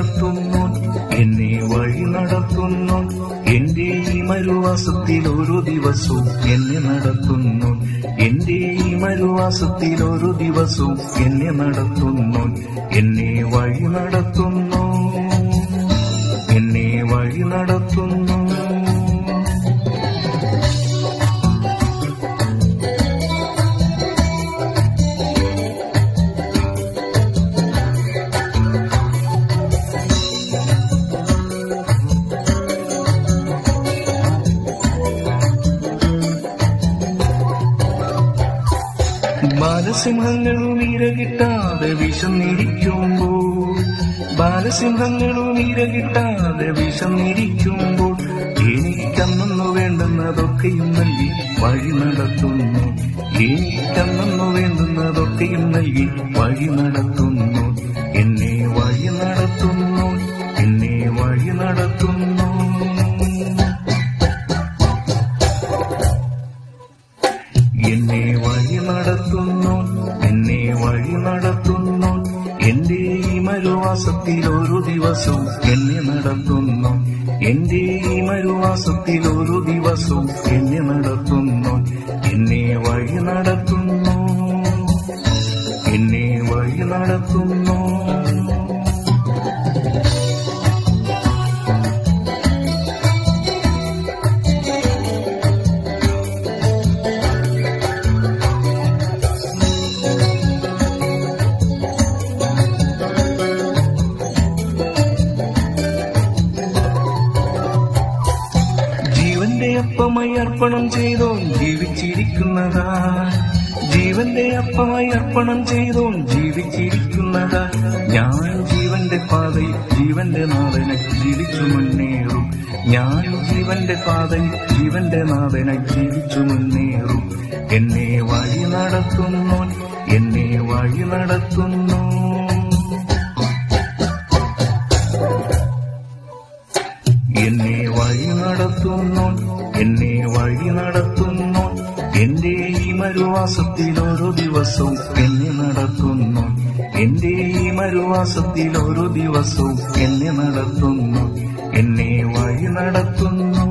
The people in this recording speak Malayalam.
നടത്തുന്നു. എന്നെ വഴി നടത്തുന്നു. എന്റെ ഈ മരുവാസത്തിൽ ഒരു ദിവസവും എന്നെ നടത്തുന്നു. എന്റെ ഈ മരുവാസത്തിൽ ഒരു ദിവസവും എന്നെ നടത്തുന്നു. എന്നെ വഴി നടത്തുന്നു. ബാലസിംഹങ്ങളും ഇരകിട്ടാതെ വിശന്നിരിക്കുമ്പോൾ ബാലസിംഹങ്ങളും ഇരകിട്ടാതെ വിശന്നിരിക്കുമ്പോൾ എനിക്കന്നു വേണ്ടുന്നതൊക്കെയും നൽകി വഴി നടത്തുന്നു. എനിക്കന്നു വേണ്ടുന്നതൊക്കെയും നൽകി വഴി നടത്തുന്നു. നടത്തുന്നു. എന്നെ വഴി നടത്തുന്നു. എന്റെ മരുവാസത്തിൽ ഒരു ദിവസവും എന്നെ നടത്തുന്നു. എന്റെ മരുവാസത്തിൽ ഒരു ദിവസവും എന്നെ നടത്തുന്നു. എന്നെ വഴി നടത്തുന്നു. എന്നെ വഴി നടത്തുന്നു. അപ്പമായി അർപ്പണം ചെയ്തോ ജീവിച്ചിരിക്കുന്നതാ. ജീവന്റെ അപ്പമായി അർപ്പണം ചെയ്തോ ജീവിച്ചിരിക്കുന്നതാ. ഞാൻ ജീവന്റെ പാതയിൽ ജീവന്റെ നാഥനെ ജീവിച്ചു മുന്നേറും. ഞാൻ ജീവന്റെ പാതയിൽ ജീവന്റെ നാഥനെ ജീവിച്ചു മുന്നേറും. എന്നെ വഴി നടത്തുന്നോൻ എന്നെ വഴി നടത്തുന്നു നടത്തുന്നു എന്നെ വഴി നടത്തുന്നു എന്റെ ഈ മരുവാസത്തിൽ ഒരു ദിവസവും എന്നെ നടത്തുന്നു എന്റെ ഈ മരുവാസത്തിൽ ഒരു ദിവസവും എന്നെ നടത്തുന്നു എന്നെ വഴി നടത്തുന്നു